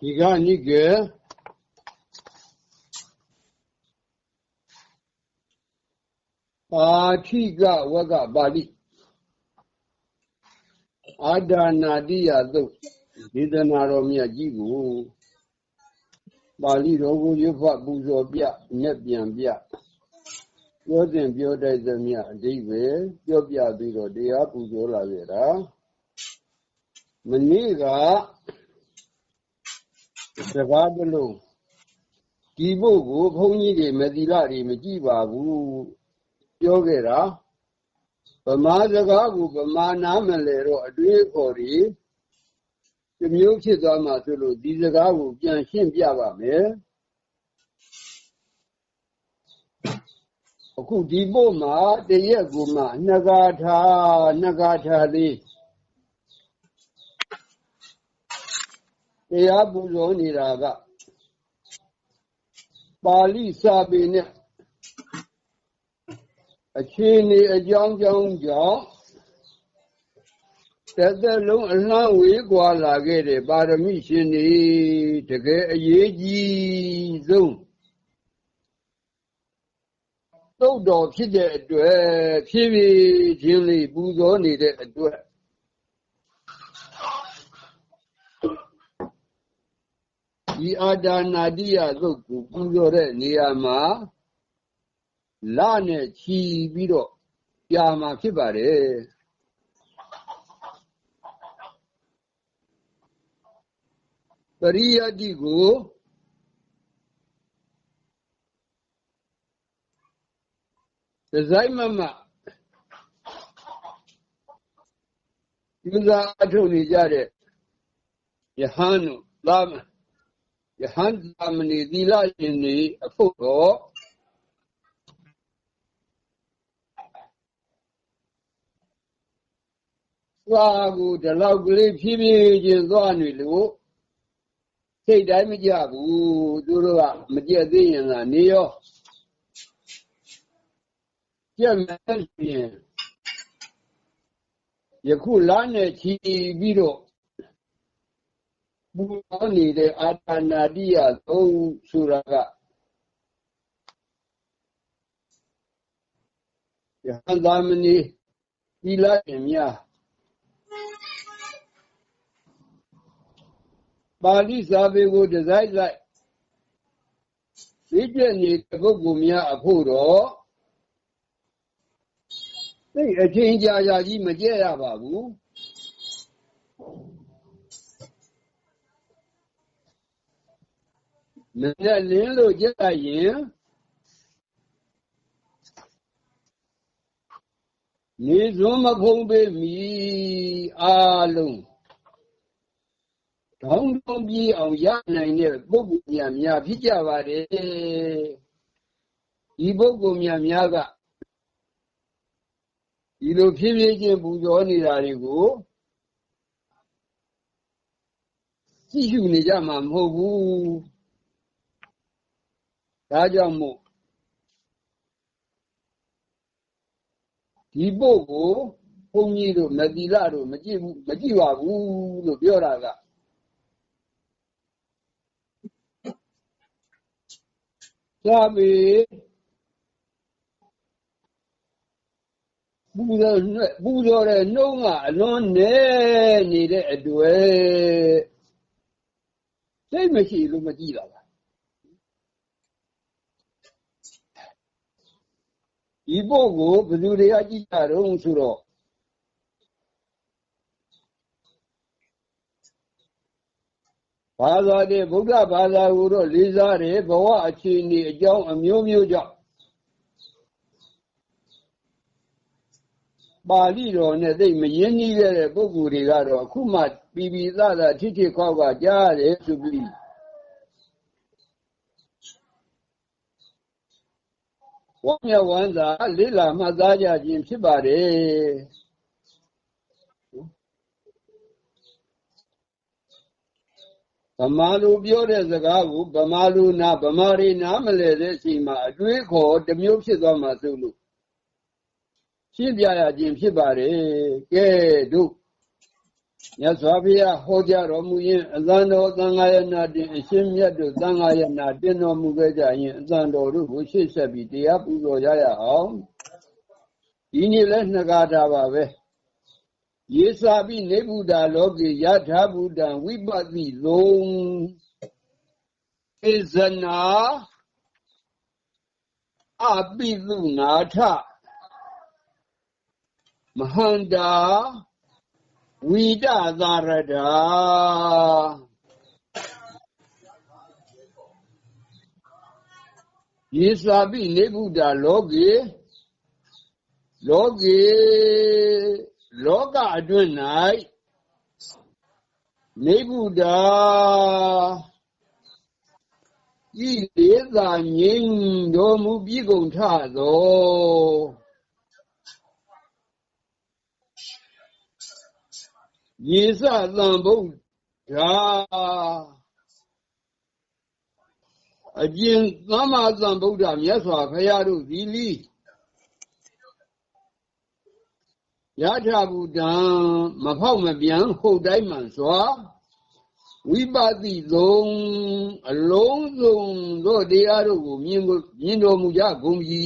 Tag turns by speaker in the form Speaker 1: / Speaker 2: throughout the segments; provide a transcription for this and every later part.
Speaker 1: ဒီကနိကေပါထိကဝကပါဠိအာဒါနာတိယသုတ်ဒေသနာတော်မြတ်ကြီးကိုပါဠိတော်ကိုရွတ်ဖတ်ပူဇော်ပြမြက်ပြန်ပြပြောစဉ်ပြောတတ်သမျှအဓိပ္ပာယ်ပြောပြပြီးတော့တရားပူဇော်လာရတာမနေ့က စကားတလုံးဒီဘုတ်ကိုဘုန်းကြီးတွေမသီလတွေမကြည့်ပါဘူးပြောခဲ့တာဗမာစကားကိုဗမာနားမလဲတော့အတွေးခေါ်တွေဒီမျိုးဖြစ်သွားမှဆိုလို့ဒီစကားကိုပြန်ရှင်းပြပါမယ်အခုဒီဘုတ်မှာတရက်ကိုမှနှကာထာနှကာထာလေး တရားပူဇော်နေတာကပါဠိစာပေနဲ့အခြေအနေအကြောင်းကြောင်းကြောင့်တစ်သက်လုံးအလှမ်းဝေးကွာလာခဲ့တဲ့ပါရမီရှင်တွေတကယ်အရေးကြီးဆုံးသုတ်တော်ဖြစ်တဲ့အတွက်ဖြည်းဖြည်းချင်းလေးပူဇော်နေတဲ့အတွက် ဒီအာဒါနာတိယသုတ်ကိုပူဇော်တဲ့နေရာမှာလနဲ့ချီပြီးတော့ပြာမှာဖြစ်ပါတယ်ပရိယတ္တိကိုဒီဇိုင်းမမယူဇာအထုနေကြတဲ့ယဟန်တို့သာမ ယဟန်သာမဏေသီလရှင်တွေအဖို့တော့သွားကိုဒီလောက်ကလေးဖြည်းဖြည်းချင်းသွားနေလို့စိတ်တိုင်းမကြဘူးသူတို့ကမကြက်သေးရင်သာနေရောကြက်မယ်ဆိုရင်ယခုလနဲ့ချီပြီးတော့ ပူဇော်နေတဲ့အာတာနာတိယသုံးဆိုတာကယဟန်သာမဏေသီလရှင်များပါဠိစာပေကိုဒီဇိုင်းလိုက်သိကျက်နေတဲ့ပုဂ္ဂိုလ်များအဖို့တော့သိအချင်းကြာကြာကြီးမကြဲရပါဘူး မနဲ့လင်းလို့ကြက်ရင်နေစွန်းမဖုံးပေးမီအားလုံးတောင်းတုံးပြေးအောင်ရနိုင်တဲ့ပုဂ္ဂိုလ်များများဖြစ်ကြပါတယ်ဒီပုဂ္ဂိုလ်များများကဒီလိုဖြည်းဖြည်းချင်းပူဇော်နေတာတွေကိုကြည့်ရှုနေကြမှာမဟုတ်ဘူး ဒါကြောင့်မို့ဒီပုဂ္ဂိုလ်ဘုန်းကြီးတို့မတိလတို့မကြည့်ဘူးမကြည့်ပါဘူးလို့ပြောတာကသာမေပူဇော်ပူဇော်တဲ့နှုံးကအလွန်နဲ့နေတဲ့အတွက်စိတ်မရှိလို့မကြည့်တာပါ ဒီပုဂ္ဂိုလ်ဘယ်သူတွေကကြည့်ကြတော့ဆိုတော့ဘာသာတဲ့ဗုဒ္ဓဘာသာကိုတော့လေးစားတယ်ဘဝအခြေအနေအကြောင်းအမျိုးမျိုးကြောင့်ပါဠိတော်နဲ့သိမရင်းနှီးခဲ့တဲ့ပုဂ္ဂိုလ်တွေကတော့အခုမှပြီးပြီးသားသားထိထိခေါက်ခါကြားရတယ်ဆိုပြီး ဝမ်းမြောက်ဝမ်းသာလေးလာမှတ်သားကြခြင်းဖြစ်ပါတယ်ဗမာလူပြောတဲ့စကားကိုဗမာလူနာဗမာရီနားမလဲတဲ့အချိန်မှာအတွေးခေါ်တစ်မျိုးဖြစ်သွားမှာဆိုလို့ရှင်းပြရခြင်းဖြစ်ပါတယ်ကဲတို့ မြတ်စွာဘုရားဟောကြားတော်မူရင်အသံတော်သံဃာယနာတင်အရှင်မြတ်တို့သံဃာယနာတင်တော်မူခဲ့ကြရင်အသံတော်တို့ကိုရှေ့ဆက်ပြီးတရားပူဇော်ကြရအောင်ဒီနေ့လဲနှစ်ကားတာပါပဲယေစာပိနေဗုဒ္ဓလောကေယထာဗုဒ္ဓံဝိပတိလုံးဣဇနာအပိသုနာထမဟန္တာ ဝိဒသာရတာယေစာပိနေဗုဒ္ဓလောကေလောကေလောကအတွင်း၌နေဗုဒ္ဓဤလေသာငြိမ်းတော်မူပြီးကုန်ထသော ယေစသံဗုဒ္ဓအကျဉ်သမ္မာသံဗုဒ္ဓမြတ်စွာဘုရားတို့သည်လီယထာဘူတံမဖောက်မပြန်ဟုတ်တိုင်းမှန်စွာဝိပတိသုံးအလုံးစုံသောတရားတို့ကိုမြင်မြင်တော်မူကြကုန်ပြီ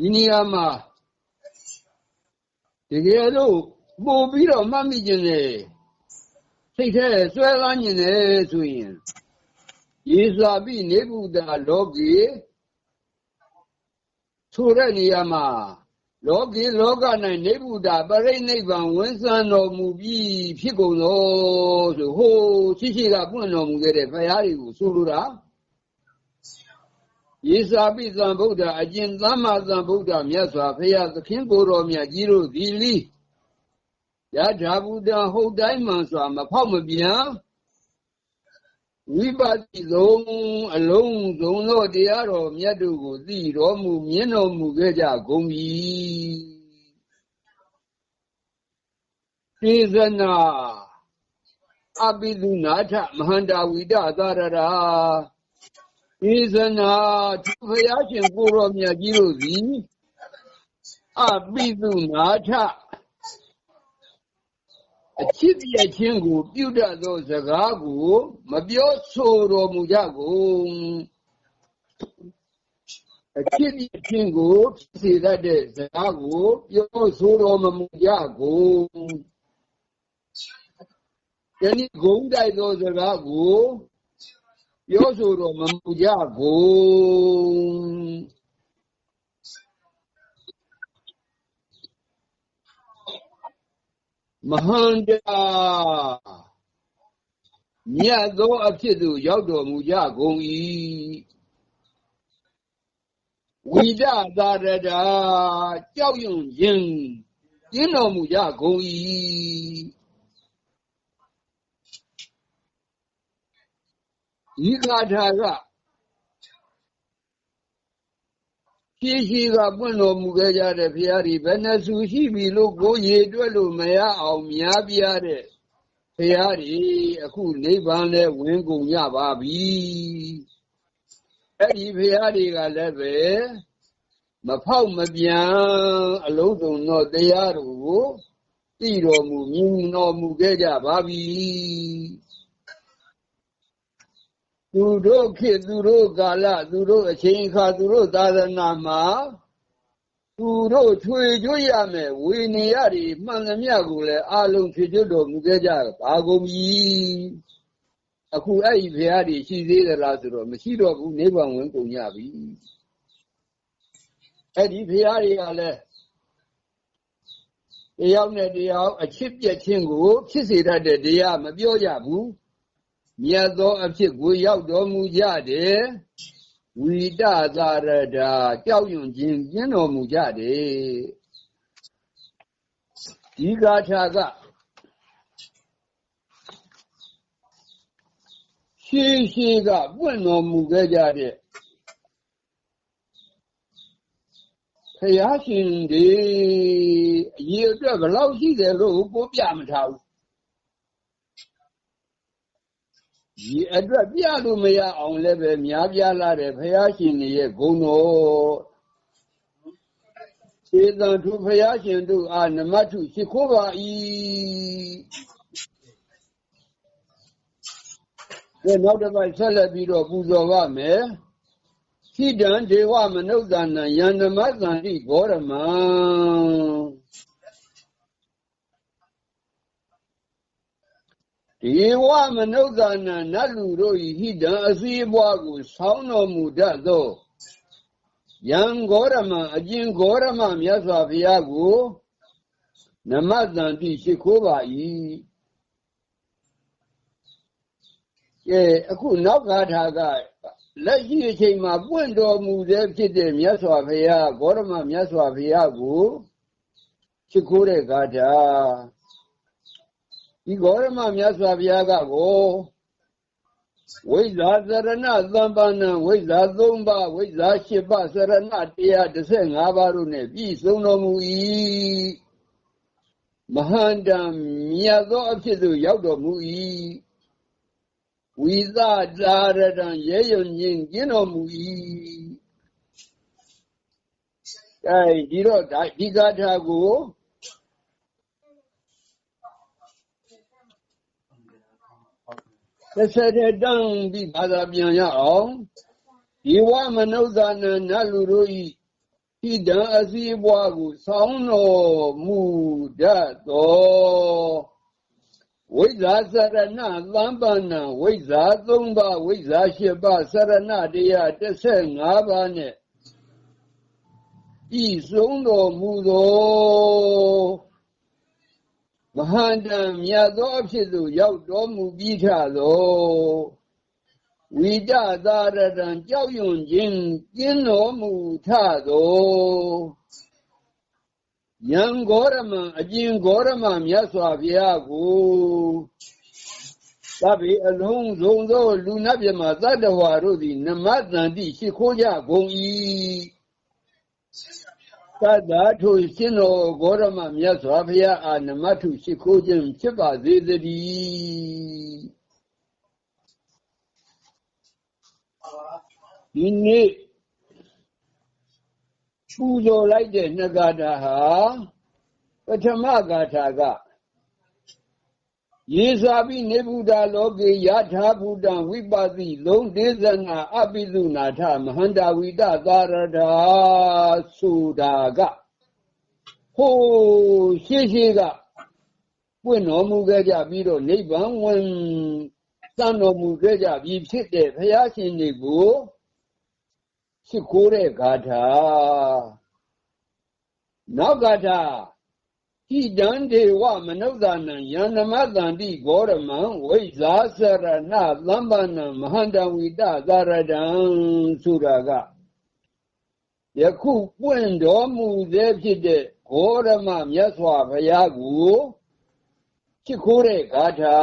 Speaker 1: ဒီနေရာမှာတကယ်လို့ပို့ပြီးတော့မှတ်မိခြင်းနဲ့စိတ်ထဲဆွဲလန်းခြင်းနဲ့ဆိုရင်ယေဇာပိနေဗုဒ္ဓလောကေဆိုတဲ့နေရာမှာလောကီလောက၌နေဗုဒ္ဓပရိနိဗ္ဗာန်ဝန်ဆံတော်မူပြီးဖြစ်ကုန်သောဆိုဟိုရှိရှိကပွင့်တော်မူခဲ့တဲ့ဘုရားတွေကိုဆိုလိုတာ ယေစာပိသံဗုဒ္ဓအကျင့်သမ္မာသံဗုဒ္ဓမြတ်စွာဘုရားသခင်ကိုယ်တော်မြတ်ကြီးတို့ဒီလီယထာဘုဒ္ဓဟုတ်တိုင်းမှန်စွာမဖောက်မပြန်ဝိပဿလုံးအလုံးစုံသောတရားတော်မြတ်တို့ကိုသိတော်မူမြင်တော်မူခဲ့ကြကုန်ပြီသေဇနာအပိဓုနာထမဟန္တာဝိဒသာရရာ သေဇနာသူဖျားရှင်ကိုရောမြတ်ကြီးတို့သည်အပိဓုနာထအချစ်ပြခြင်းကို ပြုတတ်သောစကားကို မပြောဆိုတော်မူကြကုန်အချစ်ပြခြင်းကိုဖြစ်စေတတ်တဲ့စကားကို ပြောဆိုတော်မမူကြကုန်ယနေ့ဂုံးတိုက်သောစကားကို ပြောဆိုတော်မမူကြကုန်မဟန္တာမြတ်သောအဖြစ်သို့ရောက်တော်မူကြကုန်၏ဝိဒသာရတာကြောက်ရွံ့ခြင်းကျင်းတော်မူကြကုန်၏ ဒီကာထာကရှိရှိကပွင့်တော်မူခဲ့ကြတဲ့ဘုရားဒီဘယ်နှဆူရှိပြီလို့ကိုရေတွက်လို့မရအောင်များပြားတဲ့ဘုရားဒီအခုနိဗ္ဗာန်လဲဝင်ကုန်ကြပါပြီအဲ့ဒီဘုရားတွေကလည်းပဲမဖောက်မပြန်အလုံးစုံသောတရားတို့ကိုသိတော်မူမြင်တော်မူခဲ့ကြပါပြီ သူတို့ခေတ်သူတို့ကာလသူတို့အချိန်အခါသူတို့သာသနာမှာသူတို့ထွေကျွရမယ်ဝေနေရတွေမှန်သမျှကိုလည်းအလုံးထွေကျွတော်မူခဲ့ကြပါကုန်ပြီအခုအဲ့ဒီဘုရားတွေရှိသေးသလားဆိုတော့မရှိတော့ဘူးနိဗ္ဗာန်ဝင်ကုန်ကြပြီအဲ့ဒီဘုရားတွေကလည်းတရားနဲ့တရားအချစ်ပြက်ခြင်းကိုဖြစ်စေတတ်တဲ့တရားမပြောကြဘူး မြတ်သောအဖြစ်ကိုရောက်တော်မူကြတယ်ဝိတသာရတာကြောက်ရွံ့ခြင်းပြင်းတော်မူကြတယ်ဒီဂါထာကရှေးရှေးကပွင့်တော်မူခဲ့ကြတဲ့ဖယားရှင်ဒီအရေးအတွက်ဘယ်လောက်ရှိတယ်လို့ကိုပြမထားဘူး ဒီအတွက်ပြလို့မရအောင်လည်းပဲများပြားလာတယ်ဘုရားရှင်ရဲ့ဂုဏ်တော်ေတံသူဖရာရှင်တို့အားနမထုရှိခိုးပါ၏ဒီနောက်တစ်ပတ်ဆက်လက်ပြီးတော့ပူဇော်ပါမယ်ဟိတံဒေဝမနုဿာနံယန္နမသန္တိဘောရမံ ဒေဝမနုဿာနံနတ်လူတို့၏ဟိတံအစည်းအပွားကို ဆောင်းတော်မူတတ်သောယံဂေါရမံအကျဉ်ဂေါရမမြတ်စွာဘုရားကိုနမတန်တိရှိခိုးပါ၏ကဲအခုနောက်ဂါထာကလက်ရှိအချိန်မှာပွင့်တော်မူတဲ့ဖြစ်တဲ့မြတ်စွာဘုရားဂေါရမမြတ်စွာဘုရားကိုရှိခိုးတဲ့ဂါထာ ဒီဂေါရမမြတ်စွာဘုရားကကိုဝိဇ္ဇာသရဏသံပါဏံဝိဇ္ဇာ၃ပါးဝိဇ္ဇာ၈ပါးသရဏ135ပါးတို့နဲ့ပြည့်စုံတော်မူ၏မဟာန္တံမြတ်သောအဖြစ်သို့ရောက်တော်မူ၏ဝိသတာရတံရဲယုံခြင်းကျင်းတော်မူ၏အဲဒီတော့ဒီဂါထာကို တစ်ဆက်တည်းတန်းပြီးဘာသာပြန်ရအောင်ဒီဝမနုဿာနနတ်လူတို့ဤဣဒံအစည်းအပွားကိုဆောင်းတော်မူတတ်သောဝိဇ္ဇာစရဏသံပန္နဝိဇ္ဇာ၃ပါးဝိဇ္ဇာ၈ပါးစရဏတရား15ပါးနဲ့ဤဆုံးတော်မူသော မဟာတံမြတ်သောအဖြစ်သို့ရောက်တော်မူပြီးထသောဝိတသာရတံကြောက်ရွံ့ခြင်းကျင်းတော်မူထသောယံဂေါရမံအကျဉ်ဂေါရမမြတ်စွာဘုရားကိုသဗ္ဗေအလုံးစုံသောလူနတ်မြတ်သတ္တဝါတို့သည်နမတန်တိရှိခိုးကြကုန်၏ သတ္တာထုရှင်တော်ဂေါရမမြတ်စွာဘုရားအာနမထုရှိခိုးခြင်းဖြစ်ပါစေတည်းဒီနေ့ပူဇော်လိုက်တဲ့နှစ်ဂါထာဟာပထမဂါထာက ယေဇာပိနေဗုဒ္ဓလောကေယထာဘုဒ္ဓံဝိပတိလုံးဒေသနာအပိသုနာထမဟန္တာဝိတသာရတာဆိုတာကဟိုးရှေးရှေးကပွင့်တော်မူခဲ့ကြပြီးတော့နိဗ္ဗာန်ဝင်သံတော်မူခဲ့ကြပြီးဖြစ်တဲ့ဘုရားရှင်တွေကိုရှိခိုးတဲ့ဂါထာနောက်ဂါထာ ဣဒံဒေဝမနုဿာနံယန္နမတန္တိဂေါရမံဝိဇာစရဏသံပနံမဟန္တဝိတသာရတံဆိုတာကယခုပွင့်တော်မူသေးဖြစ်တဲ့ဂေါရမမြတ်စွာဘုရားကိုချစ်ခိုးတဲ့ဂါထာ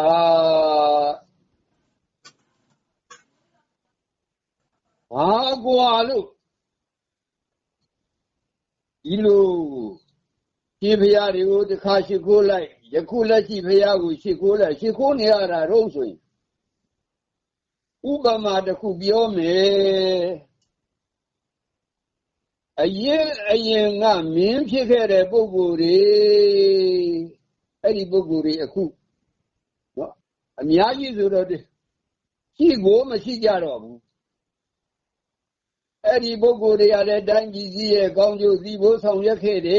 Speaker 1: ဘာကွာလို့ဒီလို ဒီဖရာတွေကိုတစ်ခါရှိခိုးလိုက်ယခုလက်ရှိဖရာကိုရှိခိုးလိုက်ရှိခိုးနေရတာတော့ဆိုရင်ဥပမာတစ်ခုပြောမယ်အရင်အရင်ကမင်းဖြစ်ခဲ့တဲ့ပုဂ္ဂိုလ်တွေအဲ့ဒီပုဂ္ဂိုလ်တွေအခုနော်အများကြီးဆိုတော့ရှိကိုမရှိကြတော့ဘူးအဲ့ဒီပုဂ္ဂိုလ်တွေကလည်းတိုင်းပြည်ကြီးရဲ့ကောင်းကျိုးစီးဖို့ဆောင်ရွက်ခဲ့တ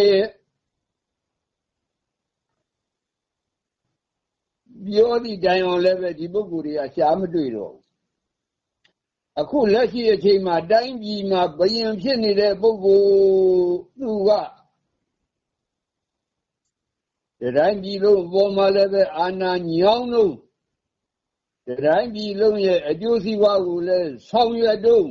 Speaker 1: ပြောသည့်တိုင်အောင်လည်းပဲဒီပုဂ္ဂိုလ်တွေကရှားမတွေ့တော့ဘူးအခုလက်ရှိအချိန်မှာတိုင်းပြည်မှာဘယင်ဖြစ်နေတဲ့ပုဂ္ဂိုလ်သူကဒီတိုင်းပြည်လုံးပေါ်မှာလည်းပဲအာနာညောင်းလုံးဒီတိုင်းပြည်လုံးရဲ့အကျိုးစီးပွားကိုလည်းဆောင်ရွက်တော့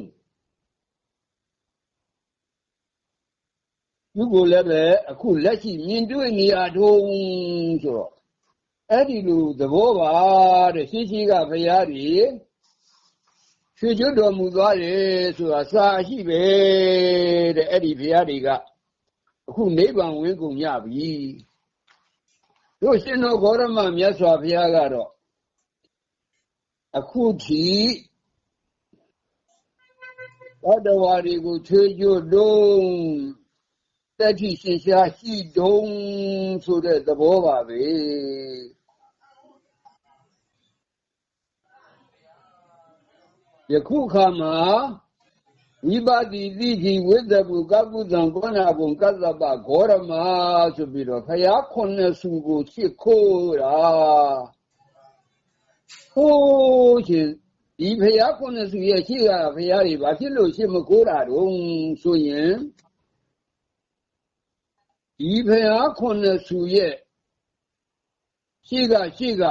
Speaker 1: သူကိုလည်းပဲအခုလက်ရှိမြင်တွေ့နေရထုံးဆိုတော့ အဲ့ဒီလိုသဘောပါတဲ့ရှိရှိကဘုရားကြီးရွှေကျွတ်တော်မူသွားတယ်ဆိုတာစာရှိပဲတဲ့အဲ့ဒီဘုရားတွေကအခုနိဗ္ဗာန်ဝင်ကုန်ရပြီတို့ရှင်တော်ဂေါရမမြတ်စွာဘုရားကတော့အခုထိသတ္တဝါတွေကိုချွေကျွတ်တုံးတက်တိရှင်ရှားရှိတုံးဆိုတဲ့သဘောပါပဲ ယခုခါမှာဝိပါတိတိကြီးဝိဇ္ဇပုကကုသံကောနာဘုံကသဗ္ဗဂောရမဆိုပြီးတော့ဖရာခုနှစ်စုကိုချစ်ခိုးတာဟိုးရှင်ဒီဖရာခုနှစ်စုရဲ့ရှိကဖရာတွေဘာဖြစ်လို့ရှစ်မခိုးတာတုံးဆိုရင်ဒီဖရာခုနှစ်စုရဲ့ရှိကရှိက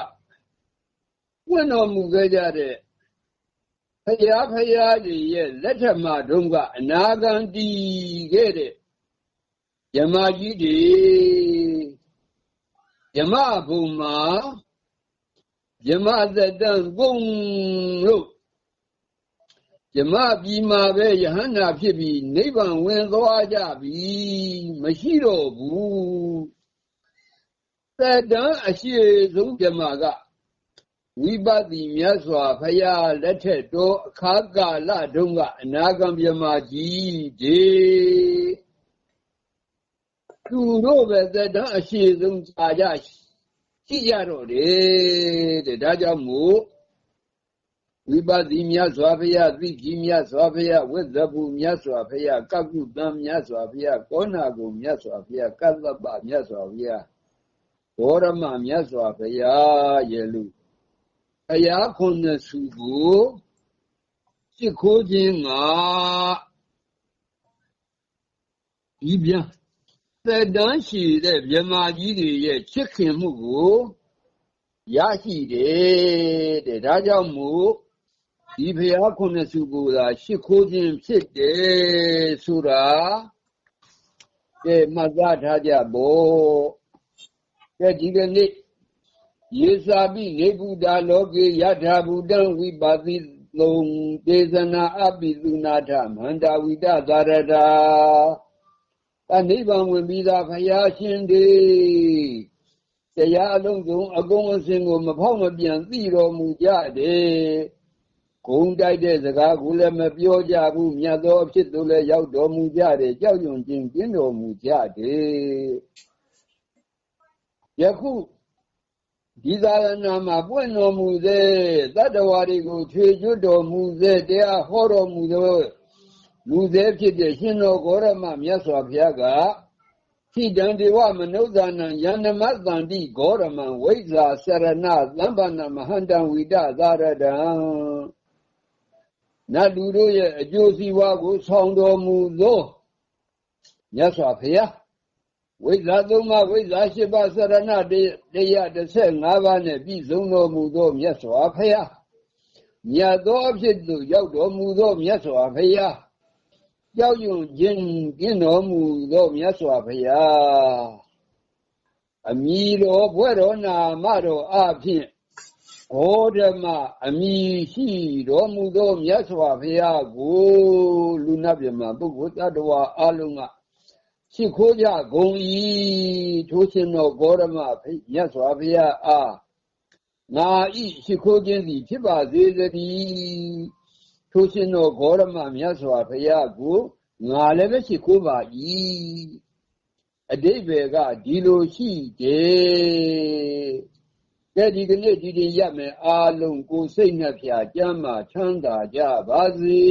Speaker 1: ဝင်တော်မူခဲ့ကြတဲ့ ဖရာဖရာကြီးရဲ့လက်ထက်မှာတုန်းကအနာဂံတီခဲ့တဲ့ယမကြီးတွေယမဘုံမှာယမသက်တန်ကုန်လို့ယမပြည်မှာပဲယဟန္တာဖြစ်ပြီးနိဗ္ဗာန်ဝင်သွားကြပြီမရှိတော့ဘူးသက်တန်အရှိဆုံးယမက ဝိပဿီမြတ်စွာဘုရားလက်ထက်တော်အခါကာလတုန်းကအနာဂံမြမကြီးဒီသူတို့ပဲသက်တမ်းအရှိဆုံးကြာကြရှိကြတော့တယ်တဲ့ဒါကြောင့်မို့ဝိပဿီမြတ်စွာဘုရားသိကြီးမြတ်စွာဘုရားဝိဇ္ဇဘူမြတ်စွာဘုရားကကုတံမြတ်စွာဘုရားကောနာကုမြတ်စွာဘုရားကသဗ္ဗမြတ်စွာဘုရားဘောရမမြတ်စွာဘုရားရဲ့လူ ဘုရားခုနှစ်စုကိုစစ်ခိုးခြင်းကဒီပြန်သက်တမ်းရှိတဲ့မြမကြီးတွေရဲ့ချစ်ခင်မှုကိုရရှိတယ်တဲ့ဒါကြောင့်မို့ဒီဘုရားခုနှစ်စုကိုသာရှ िख ိုးခြင်းဖြစ်တယ်ဆိုတာကဲမှတ်သားထားကြဖို့ကဲဒီကနေ့ ယေစာပိနေဗုဒ္ဓလောကေယထာဘူတံဝိပါတိသုံးဒေသနာအပိသုနာထမန္တာဝိတသာရတာအနိဗ္ဗာန်ဝင်ပြီးသားဘုရားရှင်တွေတရားအလုံးစုံအကုန်အစင်ကိုမဖောက်မပြန်သိတော်မူကြတယ်ဂုံတိုက်တဲ့စကားကိုလည်းမပြောကြဘူးမြတ်သောအဖြစ်သို့လည်းရောက်တော်မူကြတယ်ကြောက်ရွံ့ခြင်းကျင်းတော်မူကြတယ်ယခု ဒီသာရဏမှာပွင့်တော်မူစေတတ္တဝါတွေကိုထွေကျွတ်တော်မူစေတရားဟောတော်မူသောလူသေးဖြစ်တဲ့ရှင်တော်ဂေါရမမြတ်စွာဘုရားကခိတံဒေဝမနုဿာနံယန္နမတန္တိဂေါရမံဝိဇ္ဇာစရဏသမ္ပန္နမဟန္တံဝိတသာရတံနတ်လူတို့ရဲ့အကျိုးစီးပွားကို ဆောင်တော်မူသောမြတ်စွာဘုရား ဝိဇ္ဇာသုံးပါးဝိဇ္ဇာ၈ပါးစရဏတရား15ပါးနဲ့ပြည့်စုံတော်မူသောမြတ်စွာဘုရားမြတ်သောအဖြစ်သို့ရောက်တော်မူသောမြတ်စွာဘုရားကြောက်ရွံ့ခြင်းကျင့်တော်မူသောမြတ်စွာဘုရားအမိတော်ဘွဲ့တော်နာမတော်အဖြစ်ဘောဓမအမိရှိတော်မူသောမြတ်စွာဘုရားကိုလူနာပြမပုဂ္ဂိုလ်တ attva အလုံးက ရှိခိုးကြဂုံဤထိုးရှင်တော်ဂေါရမမြတ်စွာဘုရားအားငါဤရှိခိုးခြင်းသည်ဖြစ်ပါစေသတည်းထိုးရှင်တော်ဂေါရမမြတ်စွာဘုရားကိုငါလည်းပဲရှိခိုးပါ၏အတိဘယ်ကဒီလိုရှိတယ်ကဲဒီကနေ့ဒီဒီရမယ်အာလုံးကိုစိတ်နှဖျားကြမ်းမှချမ်းသာကြပါစေ